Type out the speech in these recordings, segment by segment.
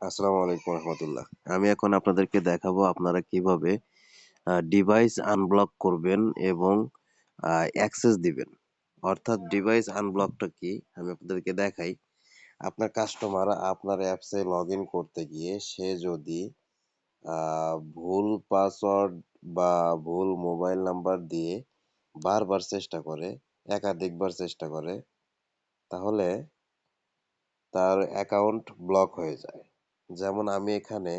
আসসালামু আলাইকুম রহমতুল্লাহ। আমি এখন আপনাদেরকে দেখাবো আপনারা কীভাবে ডিভাইস আনব্লক করবেন এবং অ্যাক্সেস দিবেন। অর্থাৎ ডিভাইস আনব্লকটা কি? আমি আপনাদেরকে দেখাই। আপনার কাস্টমার আপনার অ্যাপসে লগ করতে গিয়ে সে যদি ভুল পাসওয়ার্ড বা ভুল মোবাইল নাম্বার দিয়ে বারবার চেষ্টা করে, একাধিকবার চেষ্টা করে, তাহলে তার অ্যাকাউন্ট ব্লক হয়ে যায়। যেমন আমি এখানে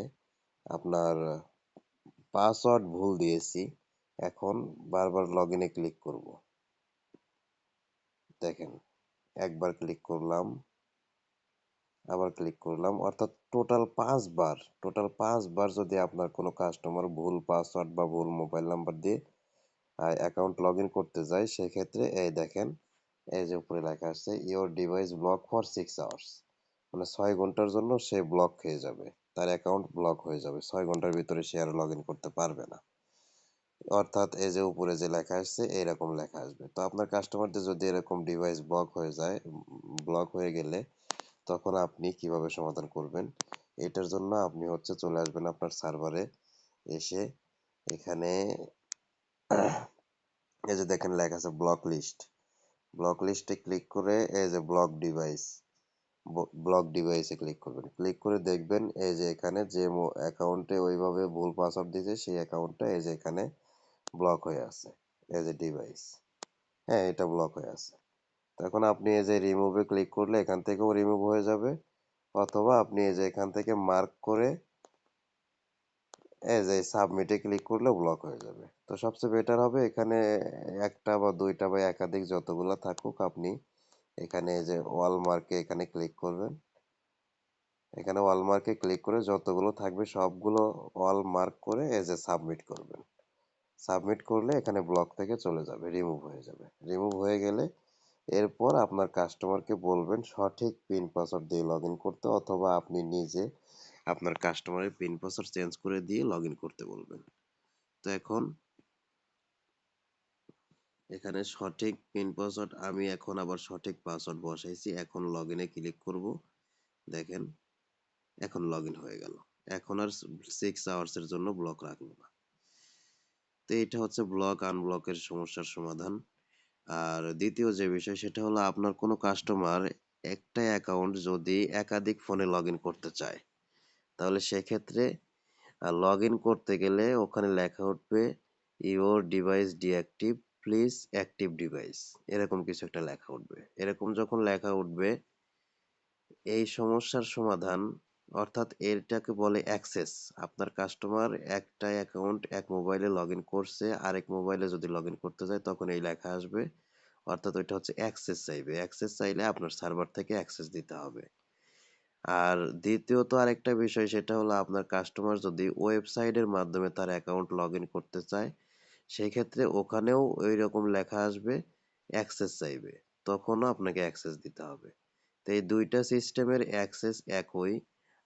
আপনার পাসওয়ার্ড ভুল দিয়েছি, এখন বারবার লগ ইনে ক্লিক করব। দেখেন, একবার ক্লিক করলাম, আবার ক্লিক করলাম, অর্থাৎ টোটাল পাঁচবার টোটাল পাঁচবার যদি আপনার কোনো কাস্টমার ভুল পাসওয়ার্ড বা ভুল মোবাইল নাম্বার দিয়ে অ্যাকাউন্ট লগ ইন করতে যায়, সেক্ষেত্রে এই দেখেন, এই যে উপরে লেখা আছে your device block for six hours মানে ছয় ঘণ্টার জন্য সে ব্লক হয়ে যাবে। তার অ্যাকাউন্ট ব্লক হয়ে যাবে। ছয় ঘণ্টার ভিতরে সে আর লগ ইন করতে পারবে না। অর্থাৎ এই যে উপরে যে লেখা আসছে, এইরকম লেখা আসবে। তো আপনার কাস্টমারদের যদি এরকম ডিভাইস ব্লক হয়ে যায় ব্লক হয়ে গেলে তখন আপনি কীভাবে সমাধান করবেন? এটার জন্য আপনি হচ্ছে চলে আসবেন আপনার সার্ভারে এসে এখানে এই যে দেখেন লেখা আছে ব্লক লিস্ট ব্লক লিস্টে ক্লিক করে এই যে ব্লক ডিভাইস ব্লক ডিভাইসে ক্লিক করবেন। ক্লিক করে দেখবেন এই যে এখানে যে অ্যাকাউন্টে ওইভাবে ভুল পাসওয়ার্ড দিয়েছে, সেই অ্যাকাউন্টটা এই যে এখানে ব্লক হয়ে আছে, এই যে ডিভাইস হ্যাঁ এটা ব্লক হয়ে আছে। তখন আপনি এই যে রিমুভে ক্লিক করলে এখান থেকেও রিমুভ হয়ে যাবে, অথবা আপনি এই যে এখান থেকে মার্ক করে এই যে সাবমিটে ক্লিক করলে ব্লক হয়ে যাবে। তো সবচেয়ে বেটার হবে এখানে একটা বা দুইটা বা একাধিক যতগুলো থাকুক আপনি এখানে যে ওয়াল মার্কে এখানে ক্লিক করবেন। এখানে ওয়াল মার্কে ক্লিক করে যতগুলো থাকবে সবগুলো ওয়াল মার্ক করে এই যে সাবমিট করবেন। সাবমিট করলে এখানে ব্লক থেকে চলে যাবে, রিমুভ হয়ে যাবে। রিমুভ হয়ে গেলে এরপর আপনার কাস্টমারকে বলবেন সঠিক পিন পাসওয়ার্ড দিয়ে লগ করতে অথবা আপনি নিজে আপনার কাস্টমারের পিন পাসওয়ার্ড চেঞ্জ করে দিয়ে লগ করতে বলবেন। তো এখন এখানে সঠিক পিন পাসওয়ার্ড আমি এখন আবার সঠিক পাসওয়ার্ড বসাইছি, এখন লগ ইনে ক্লিক করব। দেখেন, এখন লগ হয়ে গেল। এখন আর সিক্স আওয়ার্সের জন্য ব্লক রাখল না। তো এটা হচ্ছে ব্লক আনব্লকের সমস্যার সমাধান। আর দ্বিতীয় যে বিষয়, সেটা হলো আপনার কোনো কাস্টমার একটা অ্যাকাউন্ট যদি একাধিক ফোনে লগ করতে চায়, তাহলে সেক্ষেত্রে লগ করতে গেলে ওখানে লেখা উঠবে your device deactive please active device এরকম কিছু একটা লেখা উঠবে। এরকম যখন লেখা উঠবে, এই সমস্যার সমাধান, অর্থাৎ এটাকে বলে অ্যাক্সেস আপনার কাস্টমার একটা অ্যাকাউন্ট এক মোবাইলে লগ করছে, আরেক মোবাইলে যদি লগ করতে যায়, তখন এই লেখা আসবে। অর্থাৎ ওইটা হচ্ছে অ্যাক্সেস চাইবে। অ্যাক্সেস চাইলে আপনার সার্ভার থেকে অ্যাক্সেস দিতে হবে। আর দ্বিতীয়ত আরেকটা বিষয়, সেটা হলো আপনার কাস্টমার যদি ওয়েবসাইটের মাধ্যমে তার অ্যাকাউন্ট লগ করতে চায় সেই ক্ষেত্রে ওখানেও ওই রকম লেখা আসবে অ্যাক্সেস চাইবে। তখনও আপনাকে অ্যাক্সেস দিতে হবে। তো এই দুইটা সিস্টেমের অ্যাক্সেস একই।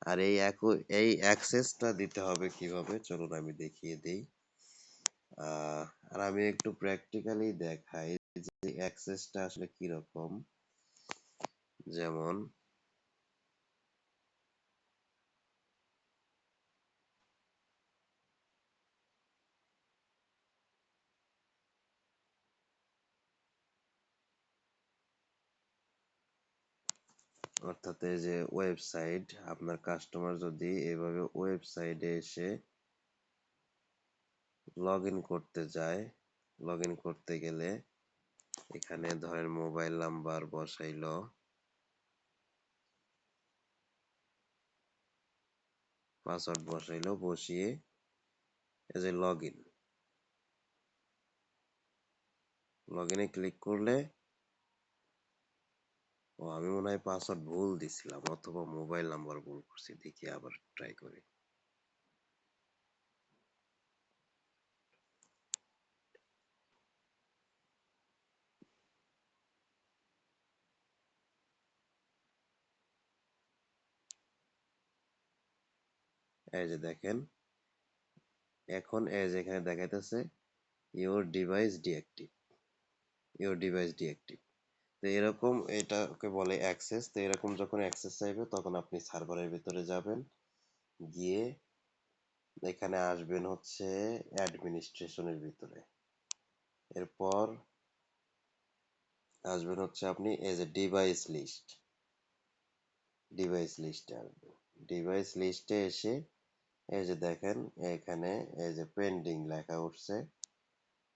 আর এই একই, এই অ্যাক্সেসটা দিতে হবে কীভাবে? চলুন আমি দেখিয়ে দিই। আর আমি একটু প্র্যাকটিক্যালি দেখাই যে অ্যাক্সেসটা আসলে কি রকম যেমন অর্থাৎ এই যে ওয়েবসাইট, আপনার কাস্টমার যদি এভাবে ওয়েবসাইটে এসে লগ করতে যায় লগ করতে গেলে এখানে ধরেন মোবাইল নাম্বার বসাইলো। পাসওয়ার্ড বসাইলো, বসিয়ে এই যে লগ ইন লগ ইনে ক্লিক করলে ও আমি মনে হয় পাসওয়ার্ড ভুল দিছিলাম অথবা মোবাইল নাম্বার ভুল করছি, দেখি আবার ট্রাই করি। এই যে দেখেন, এখন এই যে এখানে দেখাইতেছে your device deactive your device deactive তো এরকম এটাকে বলে অ্যাক্সেস তো এরকম যখন অ্যাক্সেস চাইবে তখন আপনি সার্ভারের ভিতরে যাবেন, গিয়ে এখানে আসবেন হচ্ছে অ্যাডমিনিস্ট্রেশনের ভিতরে। এরপর আসবেন হচ্ছে আপনি এই যে ডিভাইস লিস্ট ডিভাইস লিস্টে আসবেন। ডিভাইস লিস্টে এসে এই যে দেখেন, এখানে এই যে পেন্ডিং লেখা উঠছে।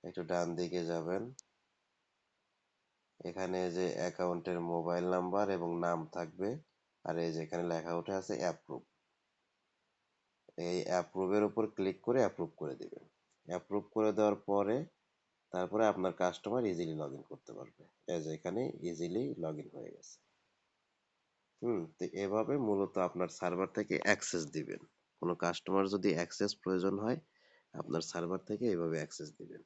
একটু ডান দিকে যাবেন। এখানে যে অ্যাকাউন্টের মোবাইল নাম্বার এবং নাম থাকবে, আর এই যে এখানে লেখা উঠে আছে অ্যাপ্রুভ এই অ্যাপ্রুভের উপর ক্লিক করে অ্যাপ্রুভ করে দিবেন। অ্যাপ্রুভ করে দেওয়ার পরে তারপরে আপনার কাস্টমার ইজিলি লগ করতে পারবে। এই যে এখানে ইজিলি লগ হয়ে গেছে। হুম, তো এভাবে মূলত আপনার সার্ভার থেকে অ্যাক্সেস দিবেন। কোনো কাস্টমার যদি অ্যাক্সেস প্রয়োজন হয়, আপনার সার্ভার থেকে এভাবে অ্যাক্সেস দিবেন।